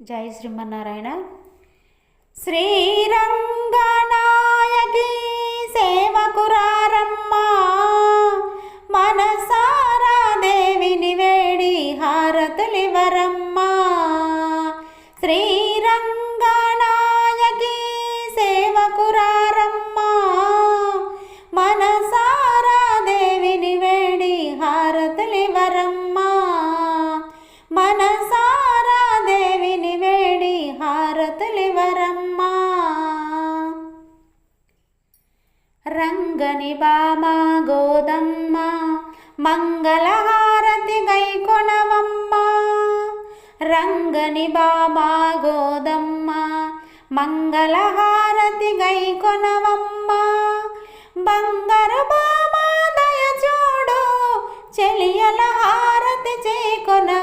జై శ్రీమన్నారాయణ. శ్రీరంగనాయకి సేవకురారమ్మ మనసారా దేవిని వేడి హారతులివరమ్మ శ్రీ రంగని బామ గోదమ్మ మంగళహారతి గైకొనవమ్మ. రంగని బామ గోదమ్మ మంగళహారతి గైకొనవమ్మ. బంగారు బామ దయ చూడు చెలియల హారతి చేకొనవమ్మ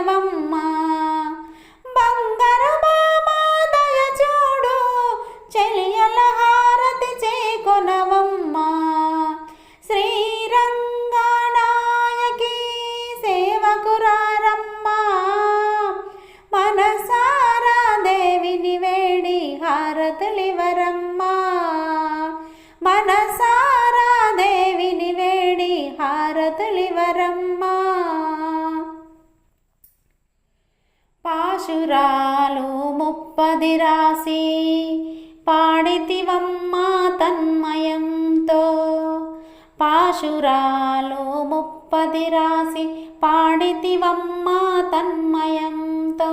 మధురాలు ముప్పది రాసి పాడితివమ్మ తన్మయంతో. పాశురాలు ముప్పది రాసి పాడితివమ్మ తన్మయంతో.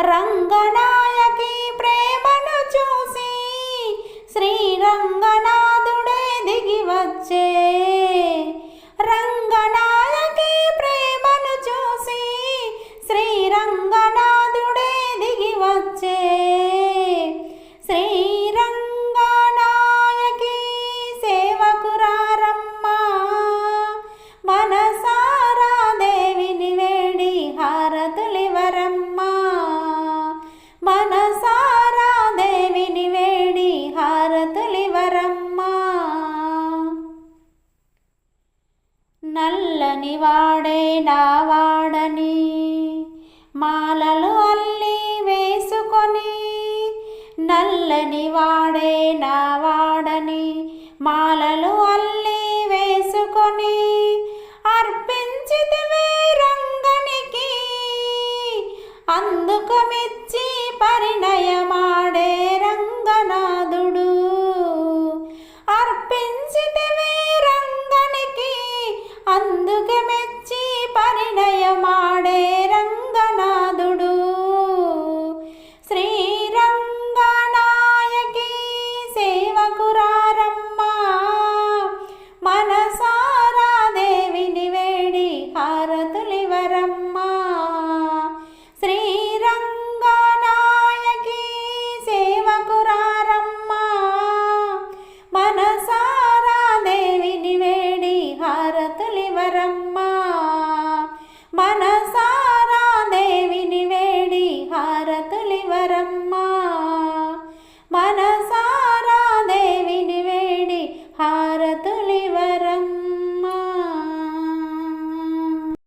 రంగనాయకి ప్రేమను చూసి శ్రీరంగనాథుడే నల్లని వాడే నా వాడని మాలలు అల్లి వేసుకొని నల్లని వాడే నా వాడని మాలలు అల్లి వేసుకొని అర్పించితివే రంగనికి అందుకు మెచ్చి